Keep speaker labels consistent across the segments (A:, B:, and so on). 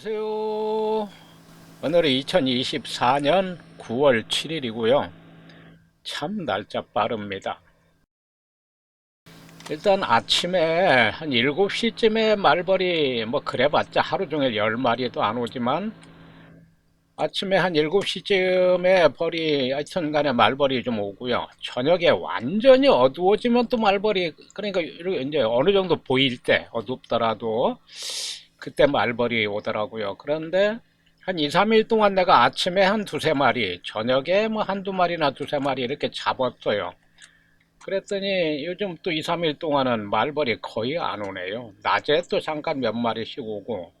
A: 안녕하세요. 오늘은 2024년 9월 7일이고요. 참 날짜 빠릅니다. 일단 아침에 한 7시쯤에 말벌이 뭐 그래봤자 하루 종일 10마리도 안 오지만 아침에 한 7시쯤에 벌이 하여튼 간에 말벌이 좀 오고요. 저녁에 완전히 어두워지면 또 말벌이 그러니까 이제 어느 정도 보일 때 어둡더라도 그때 말벌이 오더라고요. 그런데 한 2, 3일 동안 내가 아침에 한 두세 마리, 저녁에 뭐 한두 마리나 두세 마리 이렇게 잡았어요. 그랬더니 요즘 또 2, 3일 동안은 말벌이 거의 안 오네요. 낮에 또 잠깐 몇 마리씩 오고.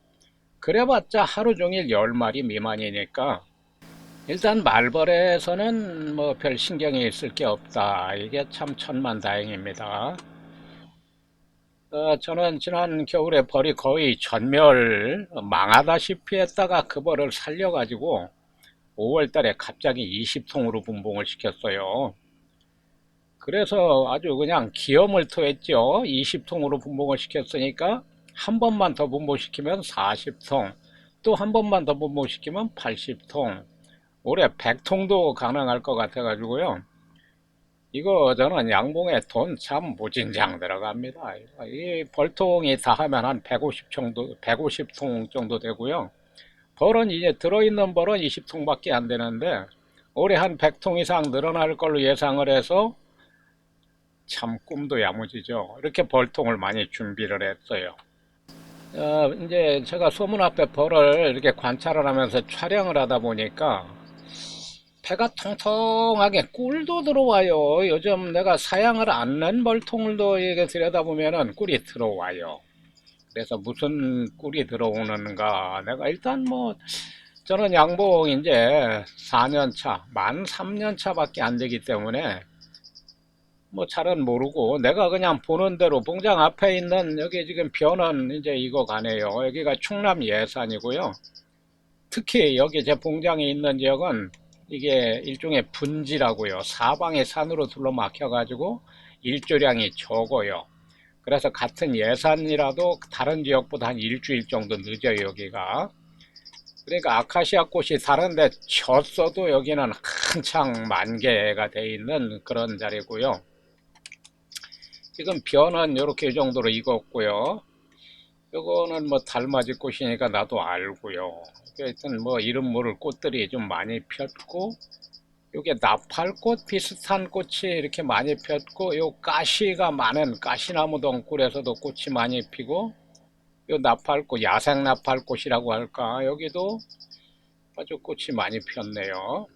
A: 그래봤자 하루 종일 10마리 미만이니까 일단 말벌에서는 뭐 별 신경이 있을 게 없다. 이게 참 천만다행입니다. 어, 저는 지난 겨울에 벌이 거의 전멸 망하다시피 했다가 그 벌을 살려가지고 5월 달에 갑자기 20통으로 분봉을 시켰어요. 그래서 아주 그냥 기염을 토했죠. 20통으로 분봉을 시켰으니까 한 번만 더 분봉시키면 40통, 또 한 번만 더 분봉시키면 80통, 올해 100통도 가능할 것 같아가지고요. 이거 저는 양봉에 돈 참 무진장 들어갑니다. 이 벌통이 다 하면 한 150 정도, 150통 정도 되고요. 벌은 이제 들어있는 벌은 20통밖에 안 되는데 올해 한 100통 이상 늘어날 걸로 예상을 해서 참 꿈도 야무지죠. 이렇게 벌통을 많이 준비를 했어요. 어, 이제 제가 소문 앞에 벌을 이렇게 관찰을 하면서 촬영을 하다 보니까 배가 통통하게 꿀도 들어와요. 요즘 내가 사양을 않는 벌통을도 이게 들여다보면은 꿀이 들어와요. 그래서 무슨 꿀이 들어오는가. 내가 일단 뭐, 저는 양봉 이제 4년 차, 만 3년 차밖에 안 되기 때문에 뭐 잘은 모르고 내가 그냥 보는 대로 봉장 앞에 있는 여기 지금 변은 이제 이거 가네요. 여기가 충남 예산이고요. 특히 여기 제 봉장에 있는 지역은 이게 일종의 분지라고요. 사방에 산으로 둘러막혀 가지고 일조량이 적어요. 그래서 같은 예산이라도 다른 지역보다 한 일주일 정도 늦어요, 여기가. 그러니까 아카시아 꽃이 다른데 졌어도 여기는 한창 만개가 돼 있는 그런 자리고요. 지금 변은 이렇게 이 정도로 익었고요. 요거는 뭐 달맞이 꽃이니까 나도 알고요. 하여튼 뭐 이름 모를 꽃들이 좀 많이 폈고 요게 나팔꽃 비슷한 꽃이 이렇게 많이 폈고 요 가시가 많은 가시나무 덩굴에서도 꽃이 많이 피고 요 나팔꽃 야생 나팔꽃이라고 할까 여기도 아주 꽃이 많이 폈네요.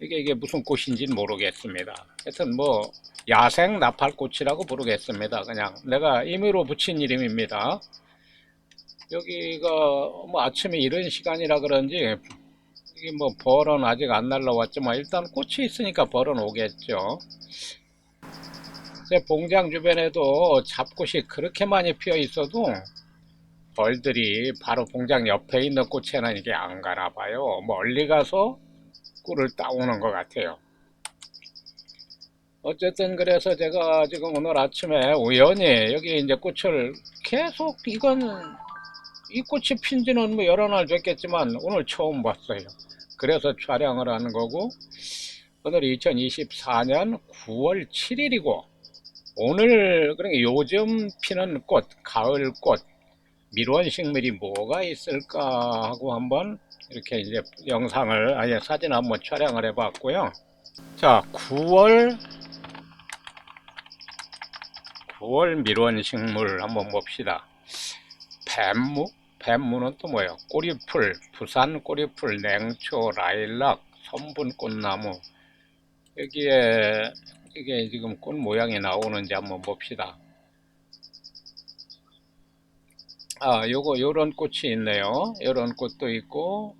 A: 이게 이게 무슨 꽃인지는 모르겠습니다. 하여튼 뭐 야생 나팔꽃이라고 부르겠습니다. 그냥 내가 임의로 붙인 이름입니다. 여기가 뭐 아침에 이런 시간이라 그런지 이게 뭐 벌은 아직 안 날라왔지만 일단 꽃이 있으니까 벌은 오겠죠. 제 봉장 주변에도 잡꽃이 그렇게 많이 피어 있어도 벌들이 바로 봉장 옆에 있는 꽃에는 이게 안 가나 봐요. 멀리 가서 꿀을 따오는 것 같아요. 어쨌든 그래서 제가 지금 오늘 아침에 우연히 여기 이제 꽃을 계속 이건 이 꽃이 핀 지는 뭐 여러 날 됐겠지만 오늘 처음 봤어요. 그래서 촬영을 하는 거고 오늘 2024년 9월 7일이고 오늘 그러니까 요즘 피는 꽃, 가을 꽃, 밀원식물이 뭐가 있을까 하고 한번 이렇게 이제 영상을 아예 사진 한번 촬영을 해 봤고요. 자, 9월 9월 밀원식물 한번 봅시다. 뱀무? 뱀무는 또 뭐예요? 꼬리풀, 부산 꼬리풀, 냉초, 라일락, 선분 꽃나무. 여기에 이게 지금 꽃 모양이 나오는지 한번 봅시다. 아, 요거 요런 꽃이 있네요. 요런 꽃도 있고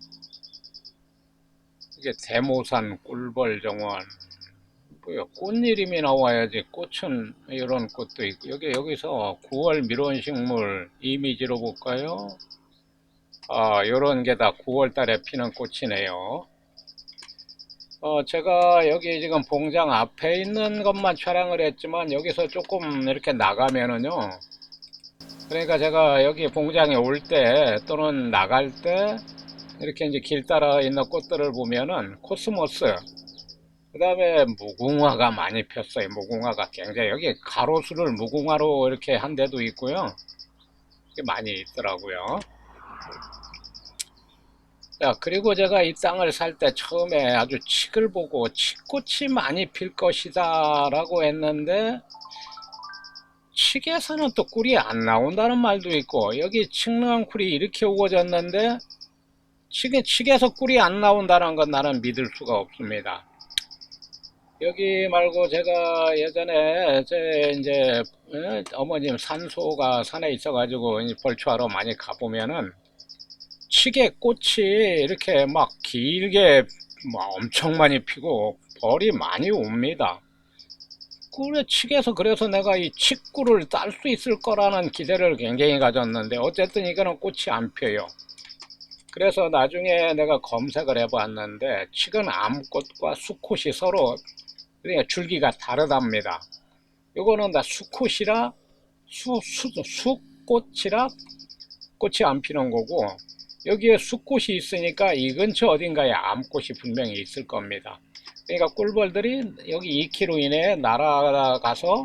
A: 이게 대모산 꿀벌 정원. 뭐야, 꽃 이름이 나와야지. 꽃은 이런 꽃도 있고 여기 여기서 9월 밀원식물 이미지로 볼까요? 아, 요런 게 다 9월 달에 피는 꽃이네요. 어, 제가 여기 지금 봉장 앞에 있는 것만 촬영을 했지만 여기서 조금 이렇게 나가면은요. 그러니까 제가 여기 봉장에 올 때 또는 나갈 때 이렇게 이제 길 따라 있는 꽃들을 보면은 코스모스 그 다음에 무궁화가 많이 폈어요. 무궁화가 굉장히 여기 가로수를 무궁화로 이렇게 한 데도 있고요. 많이 있더라고요. 자, 그리고 제가 이 땅을 살 때 처음에 아주 칡을 보고 칡꽃이 많이 필 것이다 라고 했는데 칡에서는 또 꿀이 안 나온다는 말도 있고 여기 칡능한 꿀이 이렇게 우거졌는데 칡에, 칡에서 꿀이 안 나온다는 건 나는 믿을 수가 없습니다. 여기 말고 제가 예전에 제 이제 에, 어머님 산소가 산에 있어가지고 벌초하러 많이 가보면은 칡에 꽃이 이렇게 막 길게 막 엄청 많이 피고 벌이 많이 옵니다. 꿀에 칡에서 그래서 내가 이 칡꿀을 딸수 있을 거라는 기대를 굉장히 가졌는데 어쨌든 이거는 꽃이 안 펴요. 그래서 나중에 내가 검색을 해봤는데 칡은 암꽃과 수꽃이 서로 그러니까 줄기가 다르답니다. 요거는 다 수꽃이라 수, 수, 수꽃이라 꽃이 안 피는 거고 여기에 수꽃이 있으니까 이 근처 어딘가에 암꽃이 분명히 있을 겁니다. 그러니까 꿀벌들이 여기 2km 이내에 날아가서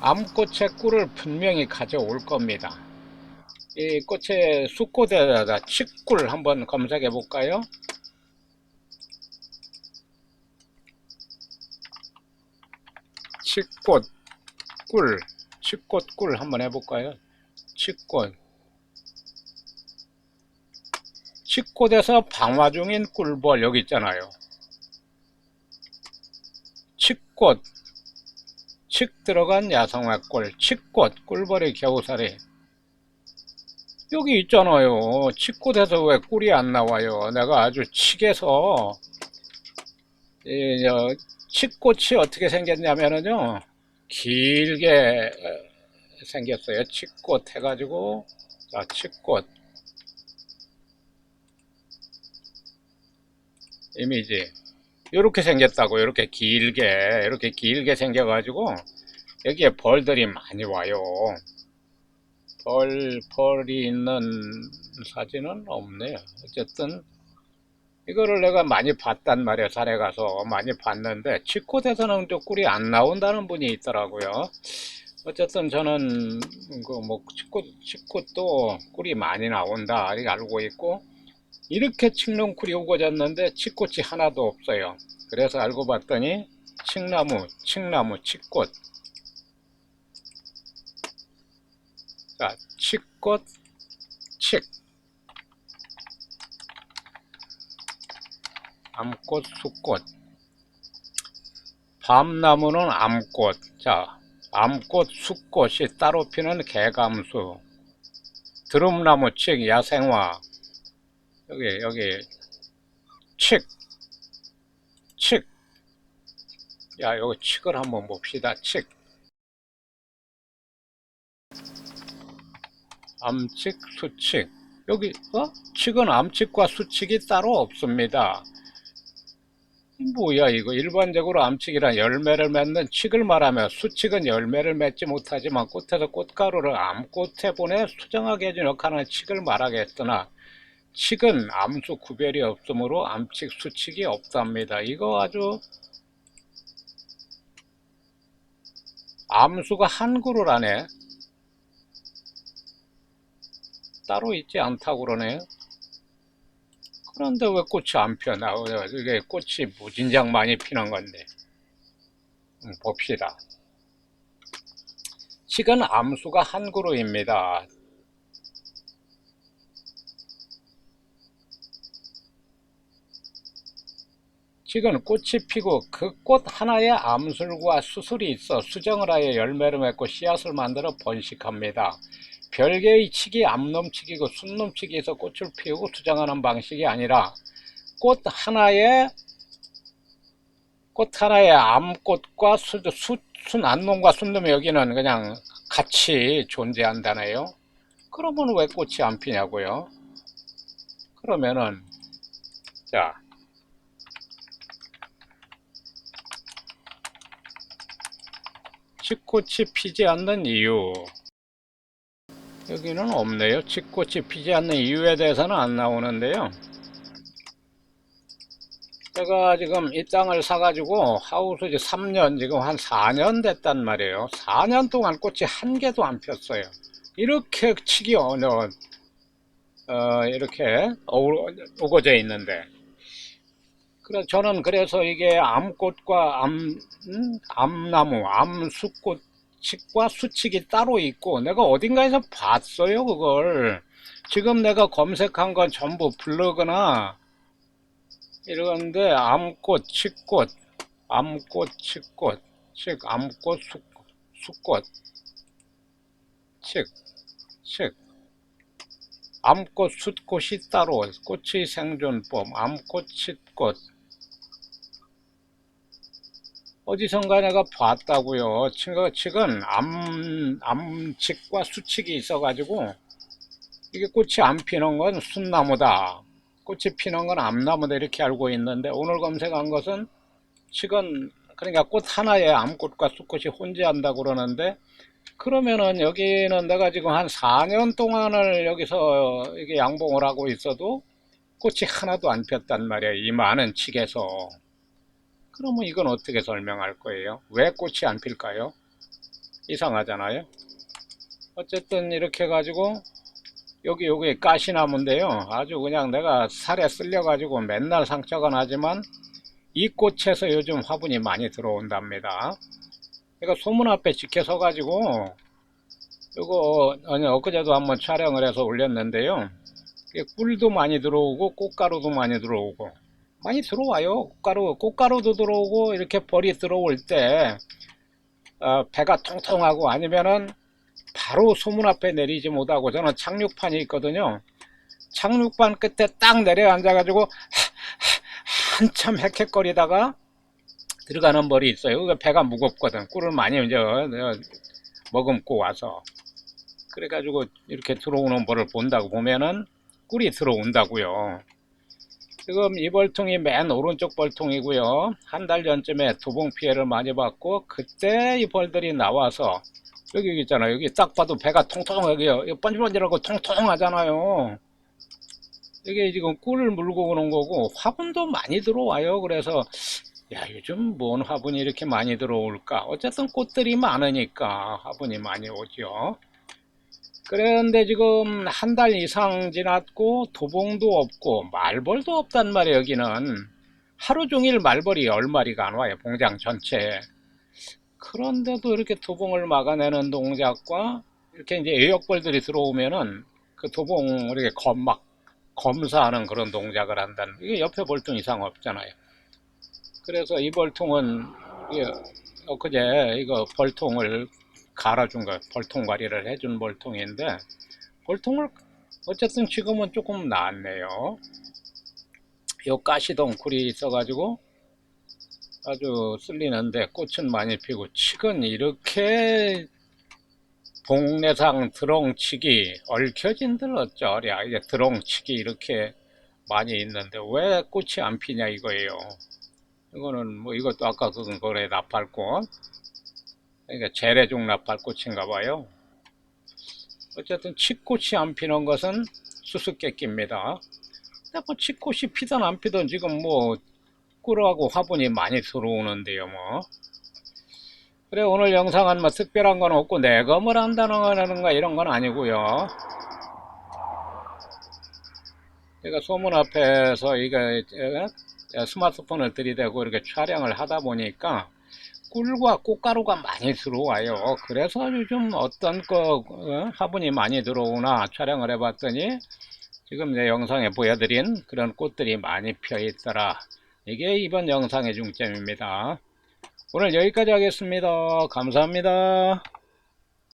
A: 암꽃의 꿀을 분명히 가져올 겁니다. 이 꽃의 수꽃에다가 칡꿀 한번 검색해 볼까요? 칡꽃 꿀, 칡꽃 꿀 한번 해볼까요? 칡꽃 칡꽃에서 방화 중인 꿀벌 여기 있잖아요. 칡꽃 칡 들어간 야성화꿀 칡꽃 꿀벌의 겨우살이 여기 있잖아요. 칡꽃에서 왜 꿀이 안 나와요? 내가 아주 칡에서 칡꽃이 어떻게 생겼냐면은요, 길게 어, 생겼어요. 칡꽃 해가지고, 자, 칡꽃. 이미지. 요렇게 생겼다고, 요렇게 길게, 이렇게 길게 생겨 가지고, 여기에 벌들이 많이 와요. 벌, 벌이 있는 사진은 없네요. 어쨌든, 이거를 내가 많이 봤단 말이에요. 산에 가서 많이 봤는데, 치꽃에서는 또 꿀이 안 나온다는 분이 있더라고요. 어쨌든 저는, 그, 뭐, 치꽃, 치꽃도 꿀이 많이 나온다. 이렇게 알고 있고, 이렇게 칡농쿨이 우거졌는데, 치꽃이 하나도 없어요. 그래서 알고 봤더니, 칡나무, 칡나무, 칡꽃. 자, 칡꽃, 칡. 암꽃, 수꽃. 밤나무는 암꽃. 자, 암꽃, 수꽃이 따로 피는 개감수. 드럼나무, 칡, 야생화. 여기, 여기, 칡. 칡. 야, 여기 칡을 한번 봅시다. 칡. 암칙, 수칙. 여기, 어? 칙은 암칙과 수칙이 따로 없습니다. 뭐야, 이거. 일반적으로 암칙이란 열매를 맺는 칙을 말하며 수칙은 열매를 맺지 못하지만 꽃에서 꽃가루를 암꽃에 보내 수정하게 해준 역할하는 칙을 말하겠으나, 칙은 암수 구별이 없으므로 암칙, 수칙이 없답니다. 이거 아주 암수가 한 그룹 안에 따로 있지 않다고 그러네요. 그런데 왜 꽃이 안 피어나? 이게 꽃이 무진장 많이 피는 건데. 음, 봅시다. 칙은 암수가 한 그루입니다. 칙은 꽃이 피고 그 꽃 하나에 암술과 수술이 있어 수정을 하여 열매를 맺고 씨앗을 만들어 번식합니다. 별개의 칙이 암놈칙이고 순놈칙에서 꽃을 피우고 수정하는 방식이 아니라 꽃 하나에 꽃 하나에 암꽃과 수, 수, 순암놈과 순놈이 여기는 그냥 같이 존재한다네요. 그러면 왜 꽃이 안 피냐고요? 그러면은 자 치꽃이 피지 않는 이유 여기는 없네요. 칡꽃이 피지 않는 이유에 대해서는 안 나오는데요. 제가 지금 이 땅을 사가지고 하우스 이제 3년, 지금 한 4년 됐단 말이에요. 4년 동안 꽃이 한 개도 안 폈어요. 이렇게 치기 어려운, 어, 이렇게 우거져 있는데. 그래, 저는 그래서 이게 암꽃과 암, 음? 암나무, 암수꽃, 칡과 수칙이 따로 있고 내가 어딘가에서 봤어요 그걸 지금 내가 검색한 건 전부 블로그나 이런데 암꽃, 칡꽃, 암꽃, 칡꽃, 칡, 암꽃, 수, 수꽃, 칡, 칡, 암꽃, 숫꽃이 따로, 꽃의 생존법, 암꽃, 칡꽃. 어디선가 내가 봤다고요. 칡- 칡은 암, 암칡과 수칡이 있어가지고 이게 꽃이 안 피는 건 순나무다. 꽃이 피는 건 암나무다 이렇게 알고 있는데 오늘 검색한 것은 칡은 그러니까 꽃 하나에 암꽃과 수꽃이 혼재한다고 그러는데 그러면은 여기는 내가 지금 한 4년 동안을 여기서 이게 양봉을 하고 있어도 꽃이 하나도 안 폈단 말이야. 이 많은 칡에서. 그러면 이건 어떻게 설명할 거예요? 왜 꽃이 안 필까요? 이상하잖아요. 어쨌든 이렇게 해가지고 여기 여기 가시나무인데요. 아주 그냥 내가 살에 쓸려 가지고 맨날 상처가 나지만 이 꽃에서 요즘 화분이 많이 들어온답니다. 그러니까 소문 앞에 지켜서 가지고 이거 아니 엊그제도 한번 촬영을 해서 올렸는데요. 꿀도 많이 들어오고 꽃가루도 많이 들어오고 많이 들어와요. 꽃가루 꽃가루도 들어오고 이렇게 벌이 들어올 때 어, 배가 통통하고 아니면은 바로 소문 앞에 내리지 못하고 저는 착륙판이 있거든요. 착륙판 끝에 딱 내려앉아가지고 한참 헥헥거리다가 들어가는 벌이 있어요. 그 배가 무겁거든. 꿀을 많이 이제 어, 머금고 와서 그래가지고 이렇게 들어오는 벌을 본다고 보면은 꿀이 들어온다고요. 지금 이 벌통이 맨 오른쪽 벌통이고요. 한 달 전쯤에 두봉 피해를 많이 받고 그때 이 벌들이 나와서 여기 있잖아요. 여기 딱 봐도 배가 통통하게 번질번질하고 통통하잖아요. 이게 지금 꿀을 물고 오는 거고 화분도 많이 들어와요. 그래서 야 요즘 뭔 화분이 이렇게 많이 들어올까? 어쨌든 꽃들이 많으니까 화분이 많이 오죠. 그런데 지금 한 달 이상 지났고 도봉도 없고 말벌도 없단 말이에요. 여기는 하루 종일 말벌이 열 마리가 안 와요. 봉장 전체에. 그런데도 이렇게 도봉을 막아내는 동작과 이렇게 이제 애역벌들이 들어오면은 그 도봉을 이렇게 검, 막 검사하는 그런 동작을 한다는 이게 옆에 벌통 이상 없잖아요. 그래서 이 벌통은 이게 엊그제 이거 벌통을 갈아준 거 벌통 관리를 해준 벌통인데 벌통을 어쨌든 지금은 조금 나았네요. 요 가시동 굴이 있어가지고 아주 쓸리는데 꽃은 많이 피고 칡은 이렇게 동네상 드렁치기 얽혀진들 어쩌랴 이게 드렁치기 이렇게 많이 있는데 왜 꽃이 안 피냐 이거예요. 이거는 뭐 이것도 아까 그건 거래 나팔꽃 그러니까 재래종 나팔꽃인가 봐요. 어쨌든 칡꽃이 안 피는 것은 수수께끼입니다. 근데 뭐 칡꽃이 피든 안 피든 지금 뭐 꿀하고 화분이 많이 들어오는데요 뭐. 그래 오늘 영상은 뭐 특별한 건 없고 내가 뭘 한다는 거라는가 이런 건 아니고요. 제가 소문 앞에서 어, 스마트폰을 들이대고 이렇게 촬영을 하다 보니까 꿀과 꽃가루가 많이 들어와요 그래서 요즘 어떤 거 어, 화분이 많이 들어오나 촬영을 해봤더니 지금 내 영상에 보여드린 그런 꽃들이 많이 펴 있더라 이게 이번 영상의 중점입니다. 오늘 여기까지 하겠습니다. 감사합니다.